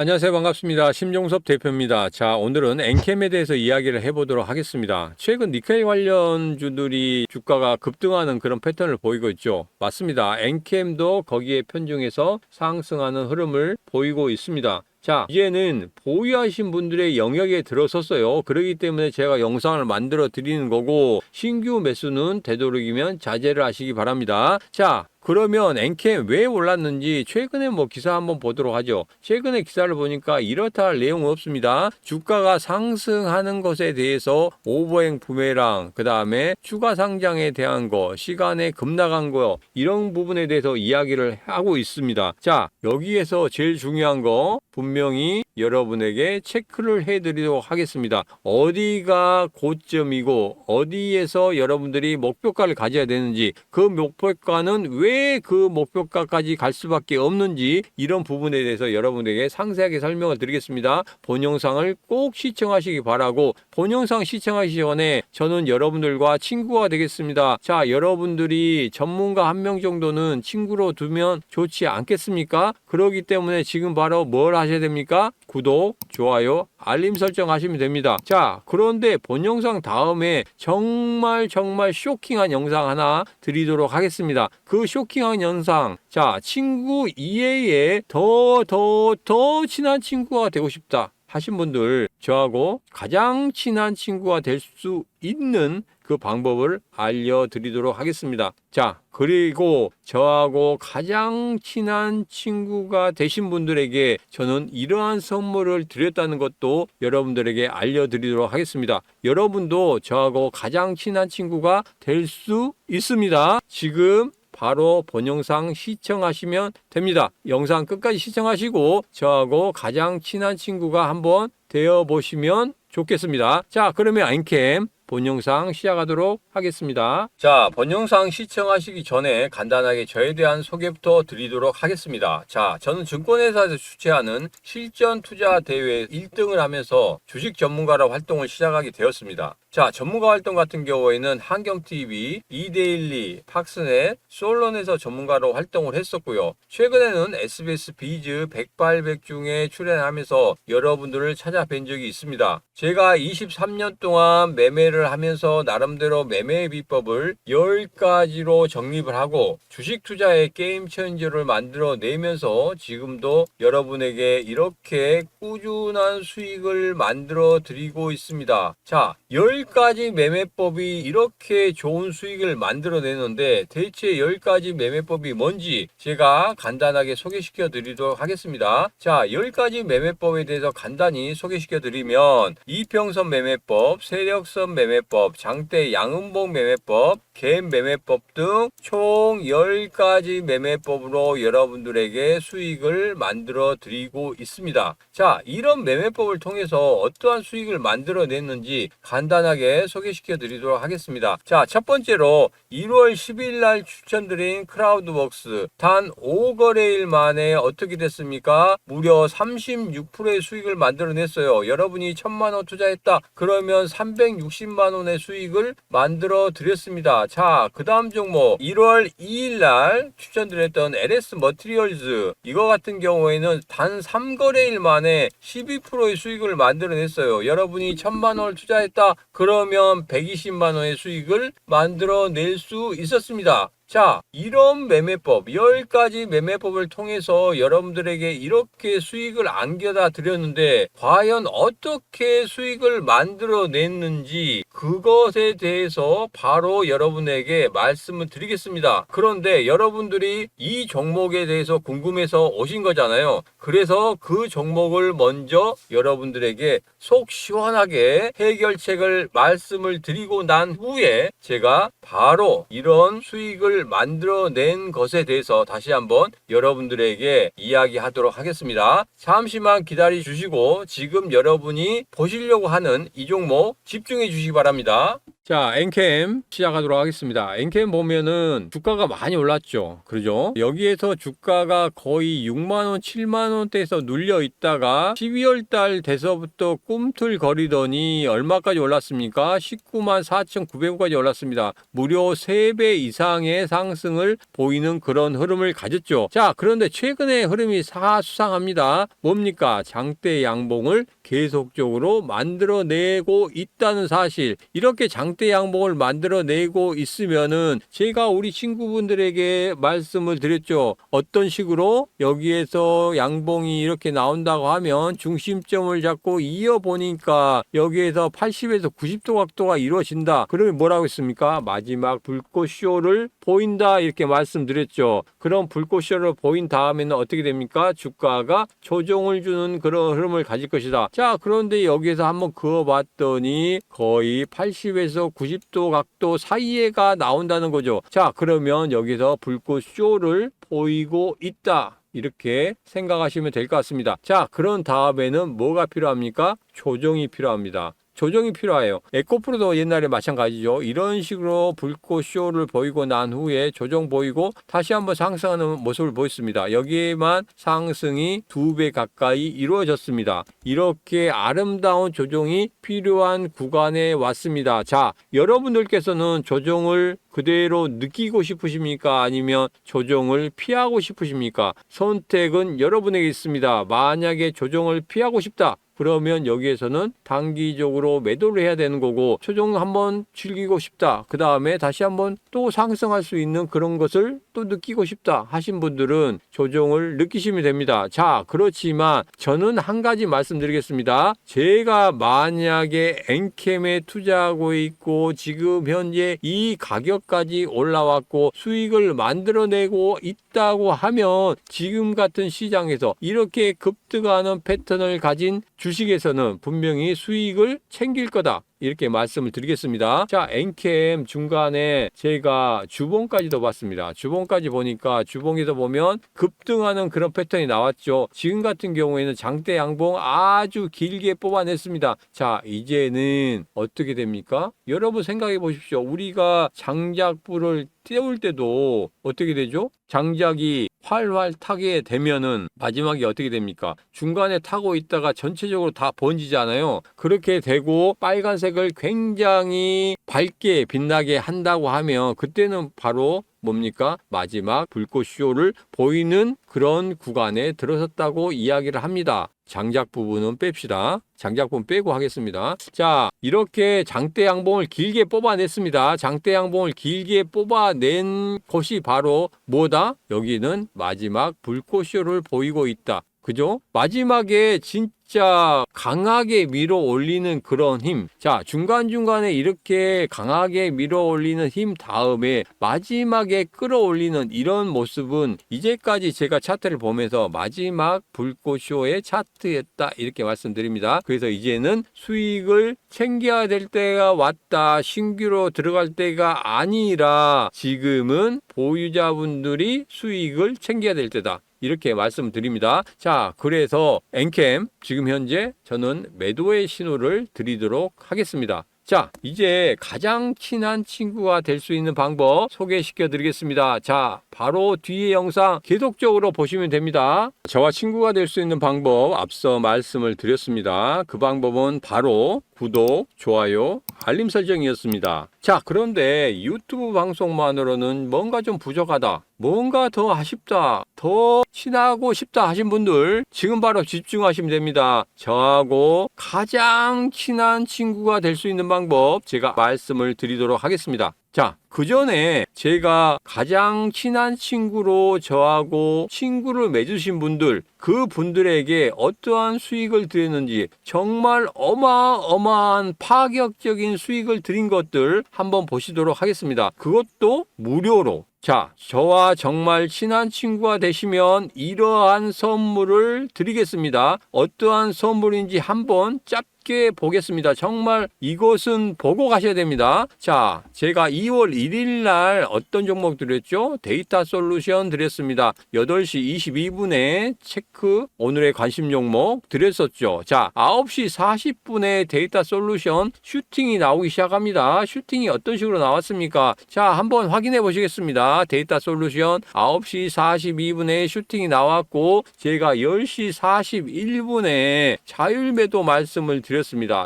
안녕하세요. 반갑습니다. 심종섭 대표입니다. 자, 오늘은 엔캠에 대해서 이야기를 해보도록 하겠습니다. 최근 니켈 관련주들이 주가가 급등하는 그런 패턴을 보이고 있죠. 맞습니다. 엔캠도 거기에 편중해서 상승하는 흐름을 보이고 있습니다. 자, 이제는 보유하신 분들의 영역에 들어섰어요. 그렇기 때문에 제가 영상을 만들어 드리는 거고, 신규 매수는 되도록이면 자제를 하시기 바랍니다. 자, 그러면 엔캠 왜 올랐는지 최근에 뭐 기사 한번 보도록 하죠. 최근에 기사를 보니까 이렇다 할 내용은 없습니다. 주가가 상승하는 것에 대해서 오버행 부메랑 그 다음에 추가 상장에 대한 거, 시간에 급락한 거 이런 부분에 대해서 이야기를 하고 있습니다. 자 여기에서 제일 중요한 거 분명히 여러분에게 체크를 해드리도록 하겠습니다. 어디가 고점이고 어디에서 여러분들이 목표가를 가져야 되는지 그 목표가는 왜그 목표가까지 갈 수밖에 없는지 이런 부분에 대해서 여러분에게 상세하게 설명을 드리겠습니다. 본 영상을 꼭 시청하시기 바라고 본 영상 시청하시기 전에 저는 여러분들과 친구가 되겠습니다. 자 여러분들이 전문가 한 명 정도는 친구로 두면 좋지 않겠습니까? 그러기 때문에 지금 바로 뭘 하셔야 됩니까? 구독, 좋아요, 알림 설정 하시면 됩니다. 자, 그런데 본 영상 다음에 정말 정말 쇼킹한 영상 하나 드리도록 하겠습니다. 그 쇼 킹한 영상, 자, 친구 이외에 더, 더, 더 친한 친구가 되고 싶다. 하신 분들, 저하고 가장 친한 친구가 될 수 있는 그 방법을 알려드리도록 하겠습니다. 자, 그리고 저하고 가장 친한 친구가 되신 분들에게 저는 이러한 선물을 드렸다는 것도 여러분들에게 알려드리도록 하겠습니다. 여러분도 저하고 가장 친한 친구가 될 수 있습니다. 지금 바로 본 영상 시청하시면 됩니다. 영상 끝까지 시청하시고 저하고 가장 친한 친구가 한번 되어 보시면 좋겠습니다. 자, 그러면 엔캠 본 영상 시작하도록 하겠습니다. 자, 본 영상 시청하시기 전에 간단하게 저에 대한 소개부터 드리도록 하겠습니다. 자, 저는 증권회사에서 주최하는 실전 투자 대회 1등을 하면서 주식 전문가로 활동을 시작하게 되었습니다. 자, 전문가 활동 같은 경우에는 한경TV, 이데일리, 팍스넷, 솔론에서 전문가로 활동을 했었고요. 최근에는 SBS 비즈 백발백중에 출연하면서 여러분들을 찾아뵌 적이 있습니다. 제가 23년 동안 매매를 하면서 나름대로 매매 비법을 10가지로 정립을 하고 주식 투자의 게임 체인저를 만들어 내면서 지금도 여러분에게 이렇게 꾸준한 수익을 만들어 드리고 있습니다. 자, 10가지 매매법이 이렇게 좋은 수익을 만들어 내는데 대체 10가지 매매법이 뭔지 제가 간단하게 소개시켜 드리도록 하겠습니다. 자, 10가지 매매법에 대해서 간단히 소개시켜 드리면 이평선 매매법, 세력선 매매법, 장대 양음봉 매매법, 갭 매매법 등 총 10가지 매매법으로 여러분들에게 수익을 만들어 드리고 있습니다. 자, 이런 매매법을 통해서 어떠한 수익을 만들어 냈는지 간단하게 소개시켜 드리도록 하겠습니다. 자, 첫 번째로 1월 10일 날 추천드린 크라우드웍스 단 5거래일 만에 어떻게 됐습니까? 무려 36%의 수익을 만들어 냈어요. 여러분이 1000만 원 투자했다. 그러면 360만 원의 수익을 만들어 드렸습니다. 자, 그 다음 종목 1월 2일 날 추천드렸던 LS 머티리얼즈 이거 같은 경우에는 단 3거래일 만에 12%의 수익을 만들어냈어요. 여러분이 1000만 원을 투자했다 그러면 120만 원의 수익을 만들어낼 수 있었습니다. 자, 이런 매매법, 10가지 매매법을 통해서 여러분들에게 이렇게 수익을 안겨다 드렸는데, 과연 어떻게 수익을 만들어냈는지, 그것에 대해서 바로 여러분에게 말씀을 드리겠습니다. 그런데 여러분들이 이 종목에 대해서 궁금해서 오신 거잖아요. 그래서 그 종목을 먼저 여러분들에게 속 시원하게 해결책을 말씀을 드리고 난 후에 제가 바로 이런 수익을 만들어낸 것에 대해서 다시 한번 여러분들에게 이야기하도록 하겠습니다. 잠시만 기다려 주시고 지금 여러분이 보시려고 하는 이 종목 집중해 주시기 바랍니다. 자, 엔캠 시작하도록 하겠습니다. 엔캠 보면은 주가가 많이 올랐죠. 그러죠? 여기에서 주가가 거의 6만원, 7만원대에서 눌려 있다가 12월 달 돼서부터 꿈틀거리더니 얼마까지 올랐습니까? 19만 4,900원까지 올랐습니다. 무려 3배 이상의 상승을 보이는 그런 흐름을 가졌죠. 자, 그런데 최근의 흐름이 사수상합니다. 뭡니까? 장대 양봉을 계속적으로 만들어내고 있다는 사실. 이렇게 장대 양봉을 만들어내고 있으면은 제가 우리 친구분들에게 말씀을 드렸죠. 어떤 식으로 여기에서 양봉이 이렇게 나온다고 하면 중심점을 잡고 이어보니까 여기에서 80에서 90도 각도가 이루어진다. 그러면 뭐라고 했습니까? 마지막 불꽃쇼를 보인다. 이렇게 말씀드렸죠. 그런 불꽃쇼를 보인 다음에는 어떻게 됩니까? 주가가 조정을 주는 그런 흐름을 가질 것이다. 자, 그런데 여기에서 한번 그어봤더니 거의 80에서 90도 각도 사이에가 나온다는 거죠. 자, 그러면 여기서 불꽃 쇼를 보이고 있다. 이렇게 생각하시면 될 것 같습니다. 자, 그런 다음에는 뭐가 필요합니까? 조정이 필요합니다. 조정이 필요해요. 에코프로도 옛날에 마찬가지죠. 이런 식으로 불꽃 쇼를 보이고 난 후에 조정 보이고 다시 한번 상승하는 모습을 보였습니다. 여기에만 상승이 두 배 가까이 이루어졌습니다. 이렇게 아름다운 조정이 필요한 구간에 왔습니다. 자, 여러분들께서는 조정을 그대로 느끼고 싶으십니까? 아니면 조정을 피하고 싶으십니까? 선택은 여러분에게 있습니다. 만약에 조정을 피하고 싶다. 그러면 여기에서는 단기적으로 매도를 해야 되는 거고 조정 한번 즐기고 싶다. 그 다음에 다시 한번 또 상승할 수 있는 그런 것을 또 느끼고 싶다 하신 분들은 조정을 느끼시면 됩니다. 자, 그렇지만 저는 한 가지 말씀드리겠습니다. 제가 만약에 엔캠에 투자하고 있고 지금 현재 이 가격까지 올라왔고 수익을 만들어내고 있다고 하면 지금 같은 시장에서 이렇게 급등하는 패턴을 가진 주 식에서는 분명히 수익을 챙길 거다. 이렇게 말씀을 드리겠습니다. 자, 엔캠 중간에 제가 주봉까지도 봤습니다. 주봉까지 보니까 주봉에서 보면 급등하는 그런 패턴이 나왔죠. 지금 같은 경우에는 장대 양봉 아주 길게 뽑아냈습니다. 자, 이제는 어떻게 됩니까? 여러분 생각해 보십시오. 우리가 장작불을 떼울 때도 어떻게 되죠? 장작이 활활 타게 되면은 마지막에 어떻게 됩니까? 중간에 타고 있다가 전체적으로 다 번지잖아요. 그렇게 되고 빨간색 을 굉장히 밝게 빛나게 한다고 하면 그때는 바로 뭡니까? 마지막 불꽃 쇼를 보이는 그런 구간에 들어섰다고 이야기를 합니다. 장작 부분은 뺍시다. 장작 부분 빼고 하겠습니다. 자, 이렇게 장대 양봉을 길게 뽑아냈습니다. 장대 양봉을 길게 뽑아낸 곳이 바로 뭐다? 여기는 마지막 불꽃 쇼를 보이고 있다. 그죠? 마지막에 진짜 강하게 밀어 올리는 그런 힘. 자, 중간중간에 이렇게 강하게 밀어 올리는 힘 다음에 마지막에 끌어올리는 이런 모습은 이제까지 제가 차트를 보면서 마지막 불꽃쇼의 차트였다. 이렇게 말씀드립니다. 그래서 이제는 수익을 챙겨야 될 때가 왔다. 신규로 들어갈 때가 아니라 지금은 보유자분들이 수익을 챙겨야 될 때다. 이렇게 말씀드립니다. 자, 그래서 엔캠 지금 현재 저는 매도의 신호를 드리도록 하겠습니다. 자, 이제 가장 친한 친구가 될 수 있는 방법 소개시켜 드리겠습니다. 자, 바로 뒤에 영상 계속적으로 보시면 됩니다. 저와 친구가 될 수 있는 방법 앞서 말씀을 드렸습니다. 그 방법은 바로 구독, 좋아요, 알림 설정이었습니다. 자, 그런데 유튜브 방송만으로는 뭔가 좀 부족하다. 뭔가 더 아쉽다. 더 친하고 싶다 하신 분들 지금 바로 집중하시면 됩니다. 저하고 가장 친한 친구가 될 수 있는 방법 제가 말씀을 드리도록 하겠습니다. 자, 그 전에 제가 가장 친한 친구로 저하고 친구를 맺으신 분들, 그 분들에게 어떠한 수익을 드렸는지 정말 어마어마한 파격적인 수익을 드린 것들 한번 보시도록 하겠습니다. 그것도 무료로. 자, 저와 정말 친한 친구가 되시면 이러한 선물을 드리겠습니다. 어떠한 선물인지 한번 짧게 함께 보겠습니다. 정말 이것은 보고 가셔야 됩니다. 자, 제가 2월 1일 날 어떤 종목 드렸죠? 데이터 솔루션 드렸습니다. 8시 22분에 체크 오늘의 관심 종목 드렸었죠. 자, 9시 40분에 데이터 솔루션 슈팅이 나오기 시작합니다. 슈팅이 어떤 식으로 나왔습니까? 자, 한번 확인해 보시겠습니다. 데이터 솔루션 9시 42분에 슈팅이 나왔고 제가 10시 41분에 자율 매도 말씀을 드렸습니다.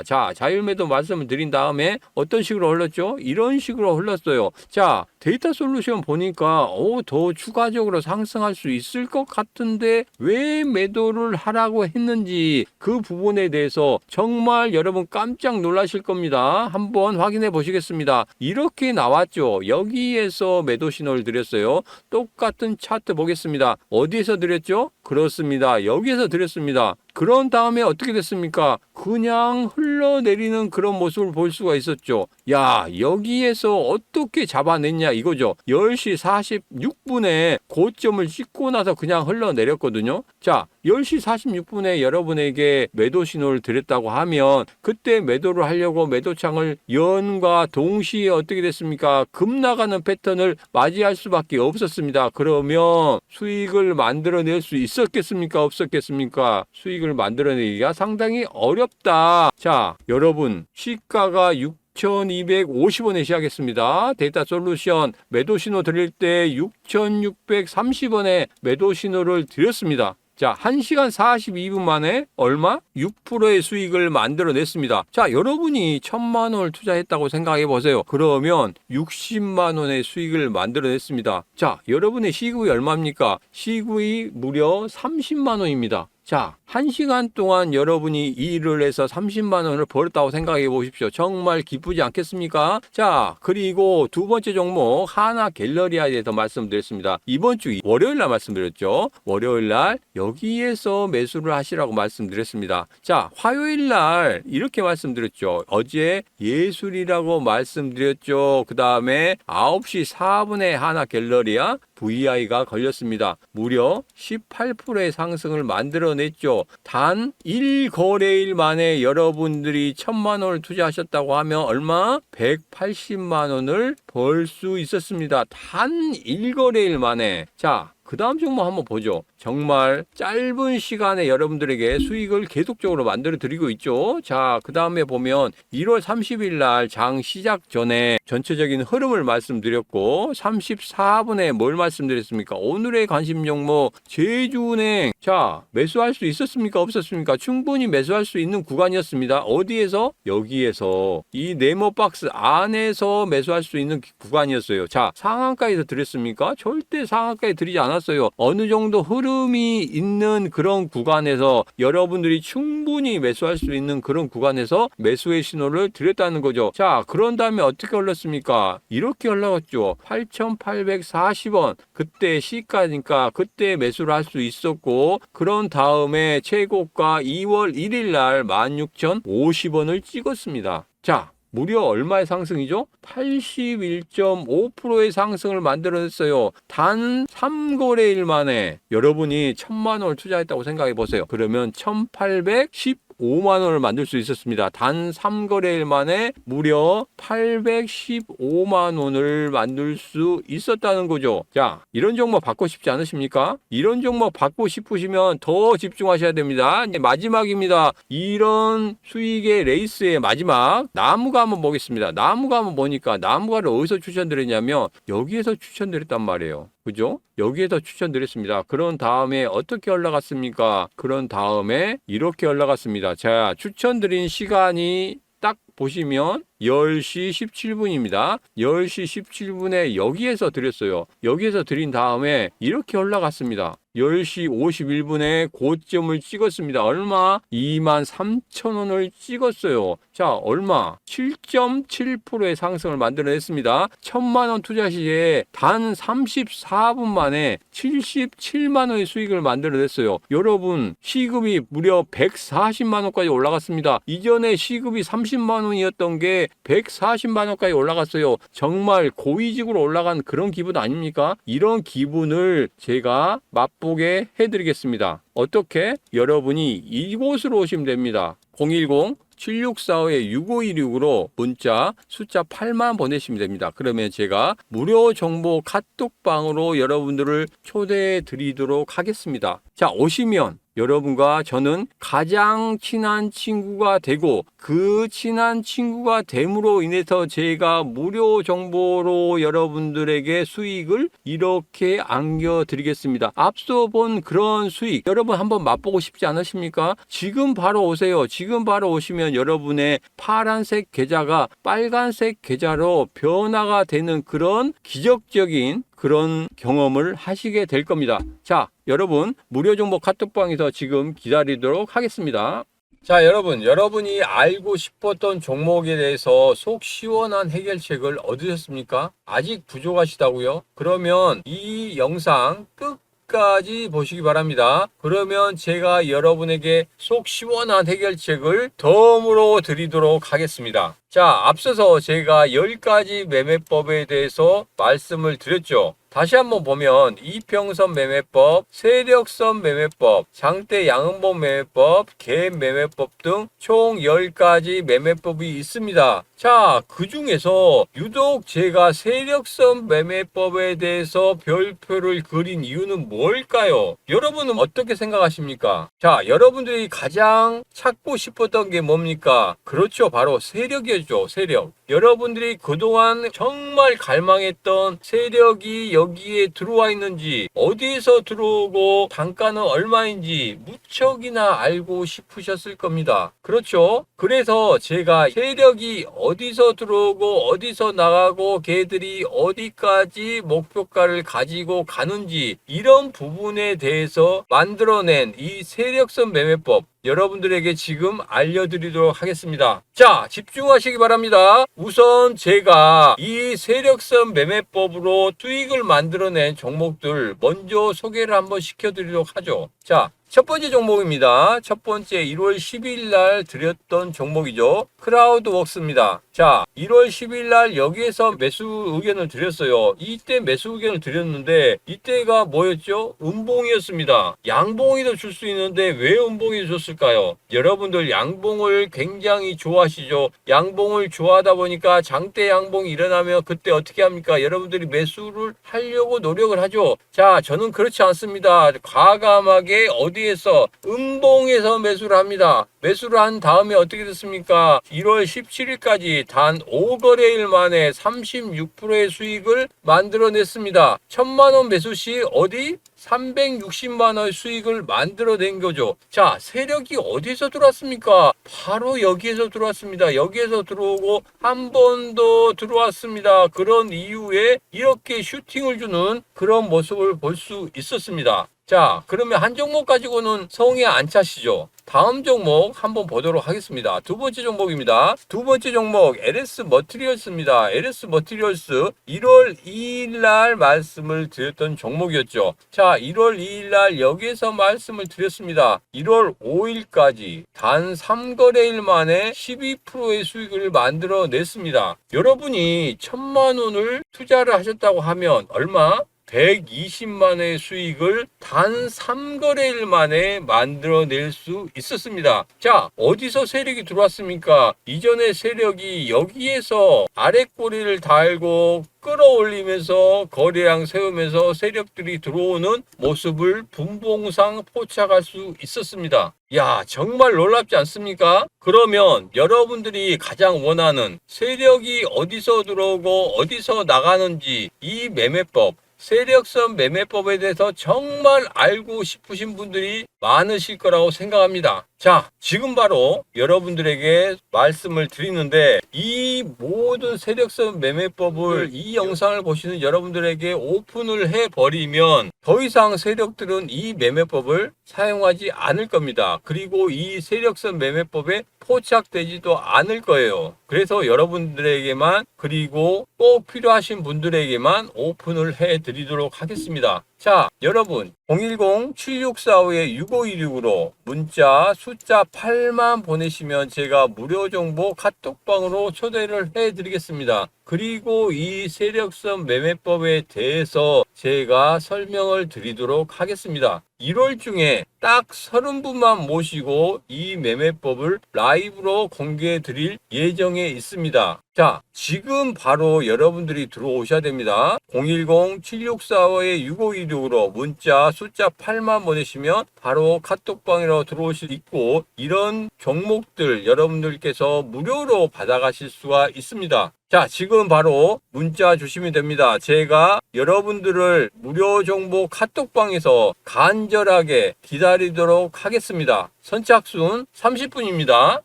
자, 자율매도 말씀을 드린 다음에 어떤 식으로 흘렀죠? 이런 식으로 흘렀어요. 자, 데이터 솔루션 보니까 오, 더 추가적으로 상승할 수 있을 것 같은데 왜 매도를 하라고 했는지 그 부분에 대해서 정말 여러분 깜짝 놀라실 겁니다. 한번 확인해 보시겠습니다. 이렇게 나왔죠. 여기에서 매도 신호를 드렸어요. 똑같은 차트 보겠습니다. 어디에서 드렸죠? 그렇습니다. 여기에서 드렸습니다. 그런 다음에 어떻게 됐습니까? 그냥 흘러내리는 그런 모습을 볼 수가 있었죠. 야, 여기에서 어떻게 잡아냈냐 이거죠. 10시 46분에 고점을 찍고 나서 그냥 흘러내렸거든요. 자, 10시 46분에 여러분에게 매도 신호를 드렸다고 하면 그때 매도를 하려고 매도창을 연과 동시에 어떻게 됐습니까? 급 나가는 패턴을 맞이할 수밖에 없었습니다. 그러면 수익을 만들어낼 수 있었겠습니까? 없었겠습니까? 수익을 만들어내기가 상당히 어렵다. 자, 여러분, 시가가 6 6,250원에 시작했습니다. 데이터 솔루션 매도 신호 드릴 때 6,630원에 매도 신호를 드렸습니다. 자, 1시간 42분 만에 얼마? 6%의 수익을 만들어냈습니다. 자, 여러분이 1천만 원을 투자했다고 생각해 보세요. 그러면 60만 원의 수익을 만들어냈습니다. 자, 여러분의 시급이 얼마입니까? 시급이 무려 30만 원입니다. 자, 한 시간 동안 여러분이 일을 해서 30만 원을 벌었다고 생각해 보십시오. 정말 기쁘지 않겠습니까? 자, 그리고 두 번째 종목 하나 갤러리아에 대해서 말씀드렸습니다. 이번 주 월요일 날 말씀드렸죠. 월요일 날 여기에서 매수를 하시라고 말씀드렸습니다. 자, 화요일 날 이렇게 말씀드렸죠. 어제 예술이라고 말씀드렸죠. 그 다음에 9시 4분에 하나 갤러리아 VI가 걸렸습니다. 무려 18%의 상승을 만들어 냈죠. 단 1거래일 만에 여러분들이 1000만 원을 투자하셨다고 하면 얼마? 180만 원을 벌 수 있었습니다. 단 1거래일 만에. 자, 그 다음 종목 한번 보죠. 정말 짧은 시간에 여러분들에게 수익을 계속적으로 만들어 드리고 있죠. 자, 그 다음에 보면 1월 30일 날 장 시작 전에 전체적인 흐름을 말씀드렸고 34분에 뭘 말씀드렸습니까? 오늘의 관심 종목 제주은행. 자, 매수할 수 있었습니까? 없었습니까? 충분히 매수할 수 있는 구간이었습니다. 어디에서? 여기에서 이 네모 박스 안에서 매수할 수 있는 구간이었어요. 자, 상한가에서 드렸습니까? 절대 상한가에 드리지 않았 어요. 어느 정도 흐름이 있는 그런 구간에서 여러분들이 충분히 매수할 수 있는 그런 구간에서 매수의 신호를 드렸다는 거죠. 자, 그런 다음에 어떻게 올랐습니까? 이렇게 올라갔죠. 8,840원. 그때 시가니까 그때 매수를 할 수 있었고, 그런 다음에 최고가 2월 1일 날 16,050원을 찍었습니다. 자, 무려 얼마의 상승이죠? 81.5%의 상승을 만들어냈어요. 단 3거래일 만에 여러분이 1000만 원을 투자했다고 생각해 보세요. 그러면 1810 5만 원을 만들 수 있었습니다. 단 3거래일 만에 무려 815만 원을 만들 수 있었다는 거죠. 자, 이런 종목 받고 싶지 않으십니까? 이런 종목 받고 싶으시면 더 집중하셔야 됩니다. 마지막입니다. 이런 수익의 레이스의 마지막 나무가 한번 보겠습니다. 나무가 한번 보니까 나무가를 어디서 추천드렸냐면 여기에서 추천드렸단 말이에요. 그죠? 여기에서 추천드렸습니다. 그런 다음에 어떻게 올라갔습니까? 그런 다음에 이렇게 올라갔습니다. 자, 추천드린 시간이 딱 보시면 10시 17분입니다. 10시 17분에 여기에서 드렸어요. 여기에서 드린 다음에 이렇게 올라갔습니다. 10시 51분에 고점을 찍었습니다. 얼마? 2만 3천 원을 찍었어요. 자, 얼마? 7.7%의 상승을 만들어냈습니다. 1000만 원 투자 시에 단 34분 만에 77만 원의 수익을 만들어냈어요. 여러분, 시급이 무려 140만 원까지 올라갔습니다. 이전에 시급이 30만 원 이었던 게 140만 원까지 올라갔어요. 정말 고위직으로 올라간 그런 기분 아닙니까? 이런 기분을 제가 맛보게 해드리겠습니다. 어떻게? 여러분이 이곳으로 오시면 됩니다. 010 7645-6516으로 문자 숫자 8만 보내시면 됩니다. 그러면 제가 무료 정보 카톡방으로 여러분들을 초대해 드리도록 하겠습니다. 자, 오시면 여러분과 저는 가장 친한 친구가 되고 그 친한 친구가 됨으로 인해서 제가 무료 정보로 여러분들에게 수익을 이렇게 안겨드리겠습니다. 앞서 본 그런 수익 여러분 한번 맛보고 싶지 않으십니까? 지금 바로 오세요. 지금 바로 오시면 여러분의 파란색 계좌가 빨간색 계좌로 변화가 되는 그런 기적적인 그런 경험을 하시게 될 겁니다. 자, 여러분 무료 정보 카톡방에서 지금 기다리도록 하겠습니다. 자, 여러분, 여러분이 알고 싶었던 종목에 대해서 속 시원한 해결책을 얻으셨습니까? 아직 부족하시다고요? 그러면 이 영상 끝까지 보시기 바랍니다. 그러면 제가 여러분에게 속 시원한 해결책을 덤으로 드리도록 하겠습니다. 자, 앞서서 제가 10가지 매매법에 대해서 말씀을 드렸죠. 다시 한번 보면 이평선 매매법, 세력선 매매법, 장대 양음봉 매매법, 갭 매매법 등 총 10가지 매매법이 있습니다. 자, 그 중에서 유독 제가 세력선 매매법에 대해서 별표를 그린 이유는 뭘까요? 여러분은 어떻게 생각하십니까? 자, 여러분들이 가장 찾고 싶었던 게 뭡니까? 그렇죠. 바로 세력이었죠. 세력. 여러분들이 그동안 정말 갈망했던 세력이 여 기에 들어와 있는지 어디에서 들어오고 단가는 얼마인지 무척이나 알고 싶으셨을 겁니다. 그렇죠? 그래서 제가 세력이 어디서 들어오고 어디서 나가고 걔들이 어디까지 목표가를 가지고 가는지 이런 부분에 대해서 만들어낸 이 세력선 매매법 여러분들에게 지금 알려드리도록 하겠습니다. 자, 집중하시기 바랍니다. 우선 제가 이 세력선 매매법으로 수익을 만들어낸 종목들 먼저 소개를 한번 시켜드리도록 하죠. 자, 첫 번째 종목입니다. 첫 번째 1월 10일 날 드렸던 종목이죠. 크라우드웍스입니다. 자, 1월 10일 날 여기에서 매수 의견을 드렸어요. 이때 매수 의견을 드렸는데 이때가 뭐였죠? 음봉이었습니다. 양봉이도 줄 수 있는데 왜 음봉이 줬을까요? 여러분들 양봉을 굉장히 좋아하시죠. 양봉을 좋아하다 보니까 장대 양봉이 일어나면 그때 어떻게 합니까? 여러분들이 매수를 하려고 노력을 하죠. 자, 저는 그렇지 않습니다. 과감하게 어디 에서 음봉에서 매수를 합니다. 매수를 한 다음에 어떻게 됐습니까? 1월 17일까지 단 5거래일 만에 36%의 수익을 만들어냈습니다. 천만원 매수 시 어디? 360만 원의 수익을 만들어낸 거죠. 자, 세력이 어디서 들어왔습니까? 바로 여기에서 들어왔습니다. 여기에서 들어오고 한 번 더 들어왔습니다. 그런 이후에 이렇게 슈팅을 주는 그런 모습을 볼 수 있었습니다. 자, 그러면 한 종목 가지고는 성에 안 차시죠? 다음 종목 한번 보도록 하겠습니다. 두 번째 종목입니다. 두 번째 종목 LS 머티리얼스입니다. LS 머티리얼스 1월 2일 날 말씀을 드렸던 종목이었죠. 자, 1월 2일 날 여기에서 말씀을 드렸습니다. 1월 5일까지 단 3거래일 만에 12%의 수익을 만들어 냈습니다. 여러분이 천만 원을 투자를 하셨다고 하면 얼마? 120만의 수익을 단 3거래일 만에 만들어낼 수 있었습니다. 자, 어디서 세력이 들어왔습니까? 이전에 세력이 여기에서 아랫꼬리를 달고 끌어올리면서 거래량 세우면서 세력들이 들어오는 모습을 분봉상 포착할 수 있었습니다. 야, 정말 놀랍지 않습니까? 그러면 여러분들이 가장 원하는 세력이 어디서 들어오고 어디서 나가는지 이 매매법 세력선 매매법에 대해서 정말 알고 싶으신 분들이 많으실 거라고 생각합니다. 자, 지금 바로 여러분들에게 말씀을 드리는데 이 모든 세력선 매매법을 이 영상을 보시는 여러분들에게 오픈을 해 버리면 더 이상 세력들은 이 매매법을 사용하지 않을 겁니다. 그리고 이 세력선 매매법에 포착되지도 않을 거예요. 그래서 여러분들에게만 그리고 꼭 필요하신 분들에게만 오픈을 해 드리도록 하겠습니다. 자, 여러분 010-7645-6516으로 문자 숫자 8만 보내시면 제가 무료 정보 카톡방으로 초대를 해드리겠습니다. 그리고 이 세력선 매매법에 대해서 제가 설명을 드리도록 하겠습니다. 1월 중에 딱 30분만 모시고 이 매매법을 라이브로 공개해 드릴 예정에 있습니다. 자, 지금 바로 여러분들이 들어오셔야 됩니다. 010-7645-6516으로 문자 숫자 8만 보내시면 바로 카톡방으로 들어오실 수 있고 이런 종목들 여러분들께서 무료로 받아가실 수가 있습니다. 자, 지금 바로 문자 주시면 됩니다. 제가 여러분들을 무료 정보 카톡방에서 간절하게 기다리도록 하겠습니다. 선착순 30분입니다.